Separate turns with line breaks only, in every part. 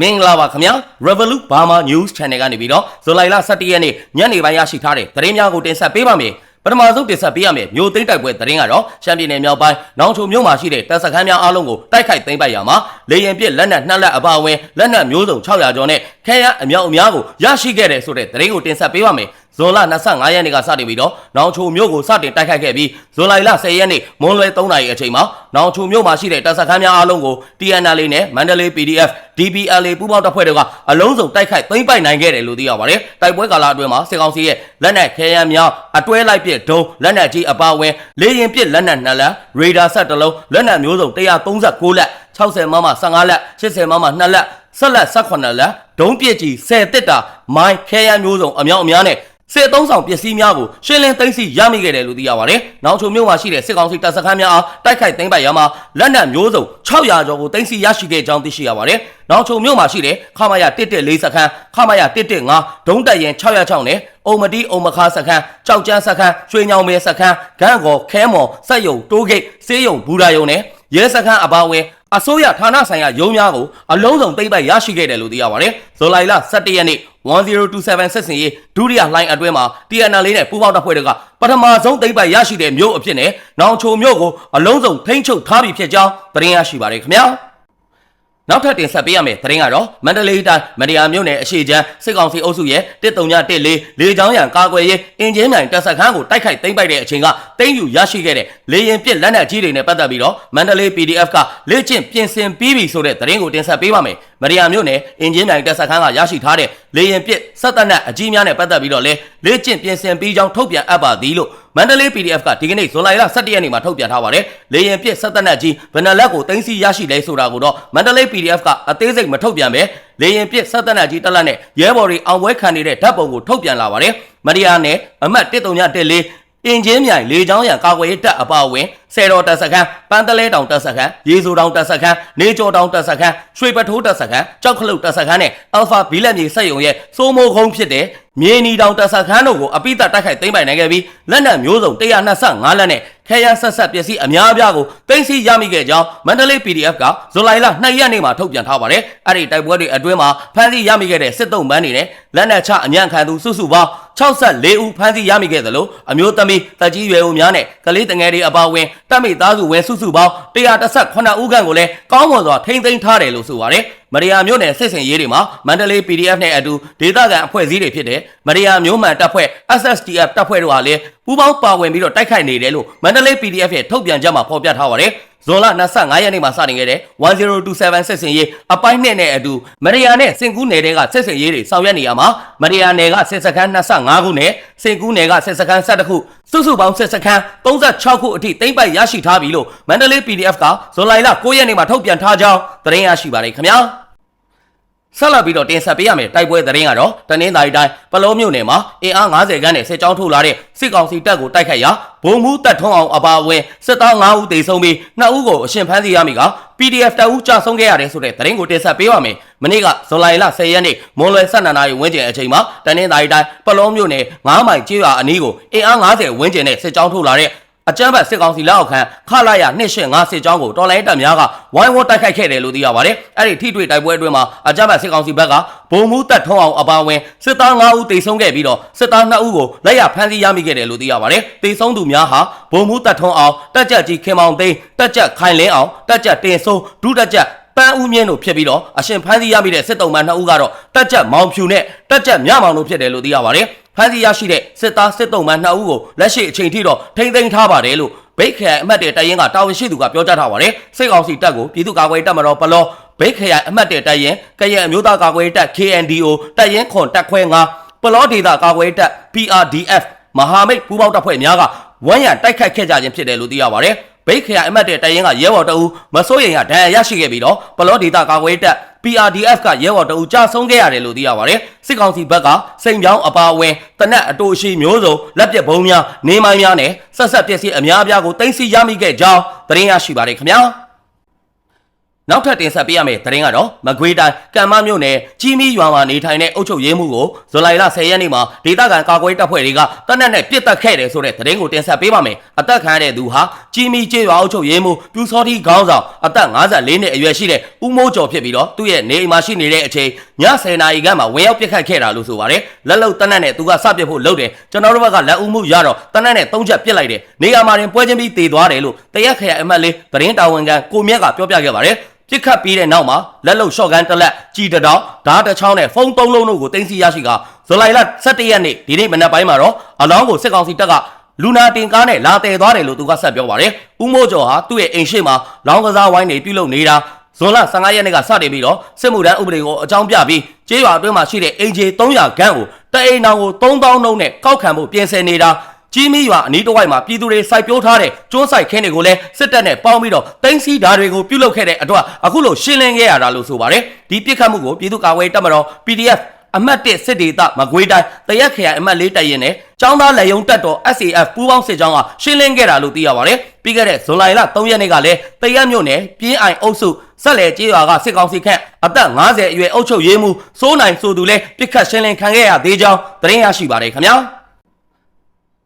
မင်္ဂလာပါခင်ဗျာ Revolut Burma News Channel ကနေပြီးတော့ဇူလိုင်လ17ရက်နေ့ညနေပိုင်းရရှိထားတဲ့သတင်းများကိုတင်ဆက်ပေးပါမယ်ပထမဆုံးတင်ဆက်ပေးရမယ်မြို့သိမ်းတိုက်ပွဲသတင်းကတော့ရှမ်းပြည်နယ်မြောက်ပိုင်းနောင်ချုံမြို့မှာရှိတဲ့တပ်စခန်းများအားလုံးကိုတိုက်ခိုက်သိမ်းပိုက်ရမှာလေရင်ပစ်လက်နက်နှစ်လက်အပါအဝင်လက်နက်မျိုးစုံ600ကျော်နဲ့ခဲယမ်းအမြောက်အများကိုရရှိခဲ့တယ်ဆိုတဲ့သတင်းကိုတင်ဆက်ပေးပါမယ် ဇွန်လ25ရက်နေ့ကစတင်ပြီးတော့နောင်ချိုမြို့ကိုစတင်တိုက်ခိုက်ခဲ့ပြီးဇွန်လ10ရက်နေ့မွန်းလွဲ3နာရီအချိန်မှာနောင်ချိုမြို့မှာရှိတဲ့တပ်စခန်းများအားလုံးကို TNL နဲ့မန္တလေး PDF DPLA ပူးပေါင်းတပ်ဖွဲ့တွေကအလုံးစုံတိုက်ခိုက်သိမ်းပိုက်နိုင်ခဲ့တယ်လို့သိရပါတယ်။တိုက်ပွဲကာလအတွင်းမှာစစ်ကောင်စီရဲ့လက်နက်ခဲယမ်းများအတွဲလိုက်ပစ်ဒုံးလက်နက်ကြီးအပါအဝင်လေရင်ပစ်လက်နက်2လက်ရေဒါဆက်တစ်လုံးလက်နက်မျိုးစုံ139လက်60မမ15လက်80မမ2လက်ဆက်လက်18လက်ဒုံးပစ်ကြီး10တစ်တာမိုင်းခဲယမ်းမျိုးစုံအမြောက်အများနဲ့ စစ်အုံဆောင်ပစ္စည်းများကိုရှင်းလင်းသိမ်းဆည်းရမိခဲ့တယ်လို့သိရပါတယ်။နောက်ချုံမြို့မှာရှိတဲ့စစ်ကောင်စီတပ်စခန်းများအားတိုက်ခိုက်သိမ်းပိုက်ရမှာလက်နက်မျိုးစုံ600ကျော်ကိုသိမ်းဆည်းရရှိခဲ့ကြောင်းသိရှိရပါတယ်။နောက်ချုံမြို့မှာရှိတဲ့ခမာယာ114စခန်းခမာယာ115ဒုံးတက်ရင်606နဲ့အုံမတီအုံမခါစခန်းကြောက်ကျန်းစခန်းရွှေညောင်မဲစခန်းဂန့်ကော်ခဲမော်စက်ယုံတိုးဂိတ်စေးယုံဘူရာယုံနဲ့ ရဲစခန်းအပါအဝင်အစိုးရဌာနဆိုင်ရာရုံးများကိုအလုံးစုံသိမ်းပိုက်ရရှိခဲ့တယ်လို့သိရပါတယ်။ဇူလိုင်လ17ရက်နေ့1027ဆက်စင်ရေးဒုတိယလှိုင်းအတွင်းမှာ TNL နဲ့ပူးပေါင်းတပ်ဖွဲ့တွေကပထမဆုံးသိမ်းပိုက်ရရှိတဲ့မြို့အဖြစ်နဲ့နောင်ချိုမြို့ကိုအလုံးစုံထိန်းချုပ်ထားပြီဖြစ်ကြောင်းသတင်းရရှိပါတယ်ခင်ဗျာ။ နောက်ထပ်တင်ဆက်ပေးရမယ့်သတင်းကတော့မန္တလေးတိုင်းမန္တရာမြို့နယ်အရှိချမ်းစစ်ကောင်စီအုပ်စုရဲ့1314လေချောင်းရံကာကွယ်ရေးအင်ဂျင်နိုင်တပ်ဆက်ခန်းကိုတိုက်ခိုက်သိမ်းပိုက်တဲ့အချိန်ကတင်းယူရရှိခဲ့တဲ့လေရင်ပစ်လက်နက်ကြီးတွေနဲ့ပတ်သက်ပြီးတော့မန္တလေး PDF ကလေ့ကျင့်ပြင်ဆင်ပြီးပြီဆိုတဲ့သတင်းကိုတင်ဆက်ပေးပါမယ်မန္တရာမြို့နယ်အင်ဂျင်နိုင်တပ်ဆက်ခန်းကရရှိထားတဲ့လေရင်ပစ်စက်တပ်နက်အကြီးများနဲ့ပတ်သက်ပြီးတော့လေလေ့ကျင့်ပြင်ဆင်ပြီးကြောင်းထုတ်ပြန်အပ်ပါသည်လို့ မန္တလေး PDF ကဒီကနေ့ဇွန်လ17ရက်နေ့မှာထုတ်ပြန်ထားပါတယ်။လေရင်ပစ်ဆက်သက်နက်ကြီးဗနလက်ကိုတင်းစီရရှိလဲဆိုတာကိုတော့မန္တလေး PDF ကအသေးစိတ်မထုတ်ပြန်ပဲလေရင်ပစ်ဆက်သက်နက်ကြီးတက်လက်နဲ့ရဲဘော်တွေအောင်ပွဲခံနေတဲ့ဓာတ်ပုံကိုထုတ်ပြန်လာပါတယ်။မရိယာနဲ့အမတ်1314အင်ဂျင်မြိုင်လေချောင်းရံကာကွယ်ရေးတပ်အပါအဝင်ဆယ်တော်တပ်စခန်းပန်းတလဲတောင်တပ်စခန်းရေစိုးတောင်တပ်စခန်းနေကျော်တောင်တပ်စခန်းရွှေပထိုးတပ်စခန်းကြောက်ခလုတ်တပ်စခန်းနဲ့အယ်ဖာဘီလက်မြေစက်ရုံရဲ့စိုးမိုးကုန်းဖြစ်တဲ့ မြေနီတောင်တပ်စခန်းတို့ကိုအပိသက်တိုက်ခိုက်သိမ်းပိုင်နိုင်ခဲ့ပြီးလက်နက်မျိုးစုံ125လက်နဲ့ခဲယမ်းဆက်ဆက်ပစ္စည်းအများအပြားကိုသိမ်းဆည်းရမိခဲ့ကြောင်းမန္တလေး PDF ကဇူလိုင်လ2ရက်နေ့မှာထုတ်ပြန်ထားပါတယ်။အဲ့ဒီတိုက်ပွဲတွေအတွင်းမှာဖမ်းဆီးရမိခဲ့တဲ့စစ်တုံးပန်းတွေနဲ့လက်နက်ချအညံ့ခံသူစုစုပေါင်း64ဦးဖမ်းဆီးရမိခဲ့သလိုအမျိုးသမီးတက်ကြီးရွယ်ဦးများနဲ့ကလေးတငယ်တွေအပါအဝင်တပ်မိသားစုဝင်စုစုပေါင်း118ဦးခန့်ကိုလည်းကောင်းမွန်စွာထိန်းသိမ်းထားတယ်လို့ဆိုပါတယ်။ မရိယာမြို့နယ်စစ်စင်ရေးတွေမှာမန္တလေး PDF နဲ့အတူဒေသခံအဖွဲ့အစည်းတွေဖြစ်တဲ့မရိယာမျိုးမှန်တပ်ဖွဲ့ SSTF တပ်ဖွဲ့တို့ဟာလည်းပူးပေါင်းပါဝင်ပြီးတော့တိုက်ခိုက်နေတယ်လို့မန္တလေး PDF ရဲ့ထုတ်ပြန်ချက်မှာဖော်ပြထားပါတယ်။ဇွန်လ25ရက်နေ့မှာစတင်ခဲ့တဲ့1027ဆက်စင်ရေးအပိုင်းနှစ်နဲ့အတူမရိယာနဲ့စင်ကူးနယ်တွေကဆက်စင်ရေးတွေဆောင်ရွက်နေရမှာမရိယာနယ်ကဆက်စခန်း25ခုနဲ့စင်ကူးနယ်ကဆက်စခန်း17ခုစုစုပေါင်းဆက်စခန်း36ခုအထိတိမ့်ပိုက်ရရှိထားပြီလို့မန္တလေး PDF ကဇွန်လ9ရက်နေ့မှာထုတ်ပြန်ထားကြောင်းသတင်းရရှိပါတယ်ခင်ဗျာ ဆက်လက်ပြီးတော့တင်ဆက်ပေးရမယ်တိုက်ပွဲသတင်းကတော့တနင်္သာရီတိုင်းပလောမြို့နယ်မှာအင်အား90ခန်းနဲ့စစ်ကြောင်းထုတ်လာတဲ့စစ်ကောင်စီတပ်ကိုတိုက်ခိုက်ရာဘုံမှုတပ်ထွန်းအောင်အပါအဝင်စစ်သား9ဦးသေဆုံးပြီး2ဦးကိုအရှင်ဖမ်းဆီးရမိက PDF တပ်ဦးကြာဆုံးခဲ့ရတယ်ဆိုတဲ့သတင်းကိုတင်ဆက်ပေးပါမယ်။မနေ့ကဇွန်လ10ရက်နေ့မွန်လွယ်12နာရီဝန်းကျင်အချိန်မှာတနင်္သာရီတိုင်းပလောမြို့နယ်9မိုင်ကျေးရွာအနီးကိုအင်အား90ဝန်းကျင်နဲ့စစ်ကြောင်းထုတ်လာတဲ့ အကြမ်းဖက်စစ်ကောင်စီလက်အောက်ခံခလာရ285စစ်ကြောင်းကိုတော်လိုင်းတပ်များကဝိုင်းဝန်းတိုက်ခိုက်ခဲ့တယ်လို့သိရပါတယ်။အဲ့ဒီထိတွေ့တိုက်ပွဲအတွင်းမှာအကြမ်းဖက်စစ်ကောင်စီဘက်ကဘုံမူတပ်ထုံးအောင်အပါအဝင်စစ်သား9ဦးတေဆုံးခဲ့ပြီးတော့စစ်သား2ဦးကိုလက်ရဖမ်းဆီးရမိခဲ့တယ်လို့သိရပါတယ်။တေဆုံးသူများဟာဘုံမူတပ်ထုံးအောင်တက်ကြက်ကြီးခင်မောင်သိန်းတက်ကြက်ခိုင်လင်းအောင်တက်ကြက်တင်စိုးဒုတက်ကြက်ပန်းဦးမြင့်တို့ဖြစ်ပြီးတော့အရှင်ဖမ်းဆီးရမိတဲ့စစ်တုံးမန်း2ဦးကတော့တက်ကြက်မောင်ဖြူနဲ့တက်ကြက်မြမောင်တို့ဖြစ်တယ်လို့သိရပါတယ်။ ဖမ်းဆီးရရှိတဲ့စစ်သားစစ်တုံးမန်း2ဦးကိုလက်ရှိအချိန်ထိတော့ထိမ့်သိမ်းထားပါတယ်လို့ဗိတ်ခရိုင်အမှတ်တဲ့တိုင်ရင်ကတာဝန်ရှိသူကပြောကြားထားပါတယ်။စစ်ကောင်စီတပ်ကိုပြည်သူ့ကာကွယ်ရေးတပ်မတော်ပလောဗိတ်ခရိုင်အမှတ်တဲ့တိုင်ရင်ကရဲအမျိုးသားကာကွယ်ရေးတပ် KNDO တပ်ရင်ခွန်တပ်ခွဲ9ပလောဒေတာကာကွယ်ရေးတပ် PRDF မဟာမိတ်ပူးပေါင်းတပ်ဖွဲ့များကဝမ်းရံတိုက်ခိုက်ခဲ့ကြခြင်းဖြစ်တယ်လို့သိရပါတယ်။ ဗိတ်ခရိုင်အမှတ်တဲ့တိုင်ရင်ကရဲဘော်တအူမစိုးရင်ကဒဏ်ရာရရှိခဲ့ပြီးတော့ပလောဒေတာကာကွယ်ရေးတပ် PRDF ကရဲဘော်တအူကြာဆုံးခဲ့ရတယ်လို့သိရပါတယ်။စစ်ကောင်စီဘက်ကစိန်ပြောင်းအပါအဝင်တနက်အတူရှိမျိုးစုံလက်ပစ်ဘုံများနေမိုင်းများနဲ့ဆက်ဆက်ပစ္စည်းအများအပြားကိုတင်စီရမိခဲ့ကြောင်းသတင်းရရှိပါတယ်ခင်ဗျာ။ နောက်ထပ်တင်ဆက်ပေးရမယ့်သတင်းကတော့မကွေးတိုင်းကံမမြို့နယ်ကြီးမီရွာမှာနေထိုင်တဲ့အုပ်ချုပ်ရေးမှုကိုဇူလိုင်လ10ရက်နေ့မှာဒေသခံကာကွယ်တပ်ဖွဲ့တွေကတနက်နဲ့ပြစ်တက်ခဲ့တယ်ဆိုတဲ့သတင်းကိုတင်ဆက်ပေးပါမယ်။အသက်ခံရတဲ့သူဟာကြီးမီကျေးရွာအုပ်ချုပ်ရေးမှုပြူစောတိခေါင်းဆောင်အသက်54နှစ်အရွယ်ရှိတဲ့ဦးမိုးကျော်ဖြစ်ပြီးတော့သူ့ရဲ့နေအိမ်မှာရှိနေတဲ့အချိန်ည 10နာရီခန့်မှာဝင်ရောက်ပြစ်ခတ်ခဲ့တာလို့ဆိုပါတယ်။လက်လုံတနက်နဲ့သူကစပစ်ဖို့လုပ်တယ်။ကျွန်တော်တို့ဘက်ကလက်ဦးမှုရတော့တနက်နဲ့၃ချက်ပြစ်လိုက်တယ်။နေရာမှာတင်ပွဲချင်းပြီးတည်သွားတယ်လို့တရက်ခရအမတ်လေးသတင်းတာဝန်ခံကိုမြက်ကပြောပြခဲ့ပါတယ်။ပြစ်ခတ်ပြီးတဲ့နောက်မှာလက်လုံရှော့ကန်တစ်လက်ကြီးတစ်တောင်ဓာတ်တစ်ချောင်းနဲ့ဖုန်းသုံးလုံးတို့ကိုတင်စီရရှိကဇူလိုင်လ17ရက်နေ့ဒီနေ့မနက်ပိုင်းမှာတော့အလောင်းကိုစစ်ကောင်စီတပ်ကလူနာတင်ကားနဲ့လာတယ်သွားတယ်လို့သူကဆက်ပြောပါတယ်။ဦးမိုးကျော်ဟာသူ့ရဲ့အိမ်ရှိမှာလောင်းကစားဝိုင်းတွေပြုလုပ်နေတာ ဇွန်လ15ရက်နေ့ကစတင်ပြီးတော့စစ်မှုထမ်းဥပဒေကိုအကြောင်းပြပြီးကျေးရွာအတွင်းမှာရှိတဲ့အင်ဂျီ300ခန်းကိုတအိမ်အောင်ကို3000နှုန်းနဲ့ကောက်ခံဖို့ပြင်ဆင်နေတာကြီးမီရွာအနီးတစ်ဝိုက်မှာပြည်သူတွေစိုက်ပျိုးထားတဲ့ကျွန်းဆိုင်ခင်းတွေကိုလည်းစစ်တပ်နဲ့ပေါင်းပြီးတော့တင်းစီဓာတွေကိုပြုလုပ်ခဲ့တဲ့အတွက်အခုလိုရှင်းလင်းခဲ့ရတာလို့ဆိုပါတယ်ဒီပြစ်ခတ်မှုကိုပြည်သူ့ကာကွယ်တပ်မတော် PDF အမှတ်1စစ်ဒေသမကွေးတိုင်းတရက်ခရိုင်အမှတ်4တပ်ရင်နဲ့ចောင်းသားလက်ယုံတက်တော် SAF ပူးပေါင်းစစ်ကြောင်းကရှင်းလင်းခဲ့တာလို့သိရပါတယ်ပြီးခဲ့တဲ့ဇွန်လ3ရက်နေ့ကလည်းတရက်မြို့နယ်ပြင်းအိုင်အုပ်စုဆက်လေကျေးရွာကစစ်ကောင်စီခန့်အသက်50အရွယ်အုပ်ချုပ်ရေးမှူးစိုးနိုင်ဆိုသူလည်းပြစ်ခတ်ရှင်းလင်းခံခဲ့ရသေးကြောင်းသတင်းရရှိပါတယ်ခင်ဗျာ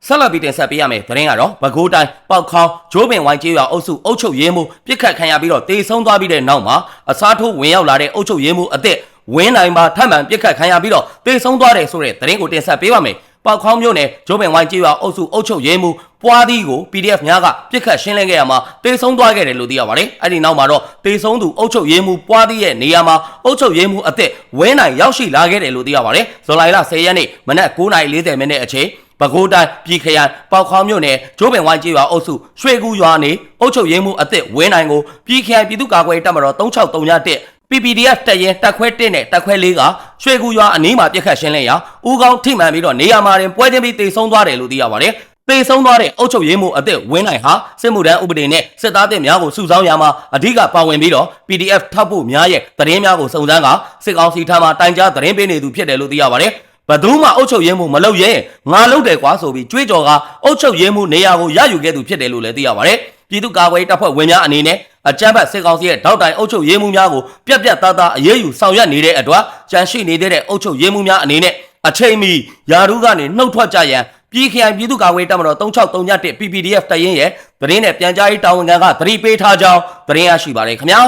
ဆက်လက်ပြီးတင်ဆက်ပေးရမယ်သတင်းကတော့ပဲခူးတိုင်းပေါက်ခေါင်းဂျိုးပင်ဝိုင်းကျေးရွာအုပ်စုအုပ်ချုပ်ရေးမှူးပြစ်ခတ်ခံရပြီးတော့တေဆုံးသွားပြီးတဲ့နောက်မှာအစားထိုးဝင်ရောက်လာတဲ့အုပ်ချုပ်ရေးမှူးအသစ် ဝင်းနိုင်ပါထပ်မံပြစ်ခတ်ခံရပြီးတော့တေဆုံးသွားတယ်ဆိုတဲ့သတင်းကိုတင်ဆက်ပေးပါမယ်ပေါက်ခေါင်းမြို့နယ်ဂျိုးပင်ဝိုင်းကျေးရွာအုပ်စုအုပ်ချုပ်ရေးမှူးပွားသီးကို PDF များကပြစ်ခတ်ရှင်းလင်းခဲ့ရမှာတေဆုံးသွားခဲ့တယ်လို့သိရပါတယ်အဲ့ဒီနောက်မှာတော့တေဆုံးသူအုပ်ချုပ်ရေးမှူးပွားသီးရဲ့နေရာမှာအုပ်ချုပ်ရေးမှူးအသစ်ဝင်းနိုင်ရောက်ရှိလာခဲ့တယ်လို့သိရပါတယ်ဇွန်လ10ရက်နေ့မနက်9:40မိနစ်အချိန်ပဲခူးတိုင်းပြည်ခရိုင်ပေါက်ခေါင်းမြို့နယ်ကျိုးပင်ဝိုင်းကျေးရွာအုပ်စုရွှေကူရွာနေအုပ်ချုပ်ရေးမှူးအသစ်ဝင်းနိုင်ကိုပြည်ခရိုင်ပြည်သူ့ကာကွယ်တပ်မတော်3631 PPDF တပ်ရင်တပ်ခွဲ1နဲ့တပ်ခွဲ4ကရွှေကူရွာအနီးမှာပြစ်ခတ်ရှင်းလင်းရာဦးကောင်းထိမှန်ပြီးတော့နေရာမှာတင်ပွဲချင်းပြီးတေဆုံးသွားတယ်လို့သိရပါတယ်တေဆုံးသွားတဲ့အုပ်ချုပ်ရေးမှူးအသစ်ဝင်းနိုင်ဟာစစ်မှုထမ်းဥပဒေနဲ့စစ်သားတပ်များကိုစုဆောင်းရမှာအဓိကပါဝင်ပြီးတော့ PDF ထောက်ဖို့များရဲ့သတင်းများကိုစုံစမ်းကစစ်ကောင်စီထံမှတိုင်ကြားသတင်းပေးနေသူဖြစ်တယ်လို့သိရပါတယ်ဘယ်သူမှအုတ်ချုပ်ရဲမှုမလုပ်ရဲငါလုပ်တယ်ကွာဆိုပြီးကြွေးကြော်ကအုတ်ချုပ်ရဲမှုနေရာကိုရယူခဲ့သူဖြစ်တယ်လို့လည်းသိရပါတယ် ပြည်သူ့ကာကွယ်ရေးတပ်ဖွဲ့ဝင်များအနေနဲ့အကြမ်းဖက်စစ်ကောင်စီရဲ့တောက်တိုင်အုတ်ချုပ်ရဲမှုများကိုပြက်ပြက်သားသားအရေးယူဆောင်ရွက်နေတဲ့အတွက်ကြန့်ရှိနေတဲ့အုတ်ချုပ်ရဲမှုများအနေနဲ့အချိန်မီယာရုကနေနှုတ်ထွက်ကြရန်ပြည်ခရိုင်ပြည်သူ့ကာကွယ်ရေးတပ်မတော်3631 PPDF တရင်ရဲ့သတင်းနဲ့ပြန်ကြားရေးတာဝန်ခံကသတိပေးထားကြောင်းသတင်းရရှိပါတယ်ခင်ဗျာ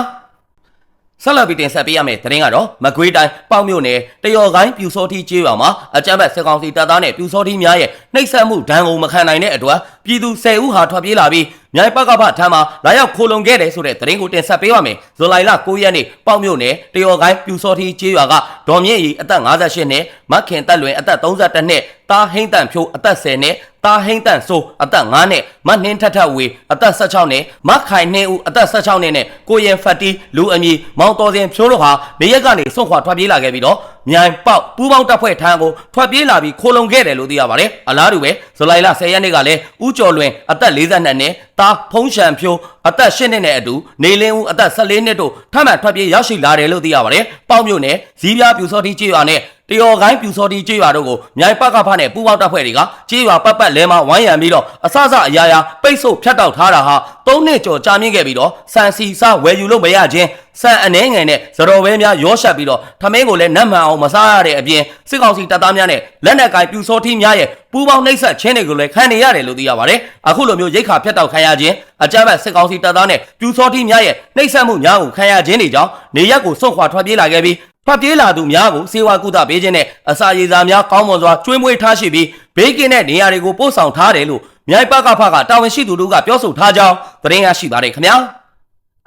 ဆက်လက်ပြီးတင်ဆက်ပေးရမယ့်သတင်းကတော့မကွေးတိုင်းပေါ့မြို့နယ်တယော်ကိုင်းပြူစောတိကျေးရွာမှာအကြမ်းဖက်စစ်ကောင်စီတပ်သားနဲ့ပြူစောတိများရဲ့နှိပ်စက်မှုဒဏ်ကိုမခံနိုင်တဲ့အတွက် ပြည်သူ10ဦးဟာထွက်ပြေးလာပြီးမြိုင်ပကဖထမ်းမှာလာရောက်ခိုလုံခဲ့တယ်ဆိုတဲ့သတင်းကိုတင်ဆက်ပေးပါမယ်။ဇူလိုင်လ9ရက်နေ့ပေါ့မြို့နယ်တယော်ကိုင်းပြူစောတိကျေးရွာကဒေါ်မြင့်ရီအသက်58နှစ်မခင်တက်လွင်အသက်32နှစ်တာဟိမ့်တန်ဖြိုးအသက်10နှစ်တာဟိမ့်တန်ဆိုးအသက်9နှစ်မနှင်းထက်ထက်ဝေအသက်16နှစ်မခိုင်နှင်းဦးအသက်16နှစ်နဲ့ကိုရင်ဖတ်တီလူအမည်မောင်တော်စင်ဖြိုးတို့ဟာနေရက်ကနေစွန့်ခွာထွက်ပြေးလာခဲ့ပြီးတော့ မြိုင်ပေါက်ပူးပေါင်းတပ်ဖွဲ့ထံကိုထွက်ပြေးလာပြီးခိုလုံခဲ့တယ်လို့သိရပါတယ်အလားတူပဲဇူလိုင်လ10ရက်နေ့ကလည်းဦးကျော်လွင်အသက်42နှစ် တာဖုံးရှံဖြိုးအသက်8နှစ်နဲ့အတူနေလင်းဦးအသက်14နှစ်တို့ထပ်မံထွက်ပြေးရောက်ရှိလာတယ်လို့သိရပါတယ်ပေါ့မြို့နယ်ဇီးပြားပြူစောတိကျေးရွာနဲ့တယော်ကိုင်းပြူစောတီကျေးရွာတို့ကိုမြိုင်ပကဖနဲ့ပူပေါင်းတပ်ဖွဲ့တွေကကျေးရွာပတ်ပတ်လဲမှာဝိုင်းရံပြီးတော့အဆအဆအရာရာပိတ်ဆို့ဖြတ်တောက်ထားတာဟာ၃နှစ်ကျော်ကြာမြင့်ခဲ့ပြီးတော့စံစီစားဝယ်ယူလို့မရခြင်းစံအနှဲငယ်နဲ့သတော်ပဲများရောရှက်ပြီးတော့ထမင်းကိုလည်းနတ်မှန်အောင်မစားရတဲ့အပြင်စစ်ကောင်စီတပ်သားများနဲ့လက်နက်ကိုင်ပြူစောတီများရဲ့ပူပေါင်းနှိပ်စက်ခြင်းတွေကိုလည်းခံနေရတယ်လို့သိရပါတယ်အခုလိုမျိုးရိတ်ခါဖြတ်တောက်ခံရခြင်းအကြမ်းဖက်စစ်ကောင်စီတပ်သားနဲ့ပြူစောတီများရဲ့နှိပ်စက်မှုများကိုခံရခြင်းတွေကြောင့်နေရက်ကိုစွန့်ခွာထွက်ပြေးလာခဲ့ပြီးထွက်ပြေးလာသူများကိုစေဝါကုသပေးခြင်းနဲ့အစာရည်စာများကောင်းမွန်စွာကျွေးမွေးထားရှိပြီးဘေးကင်းတဲ့နေရာတွေကိုပို့ဆောင်ထားတယ်လို့မြိုင်ပကဖကတာဝန်ရှိသူတို့ကပြောဆိုထားကြောင်းသတင်းရရှိပါတယ်ခင်ဗျာ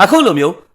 အခုလိုမျိုး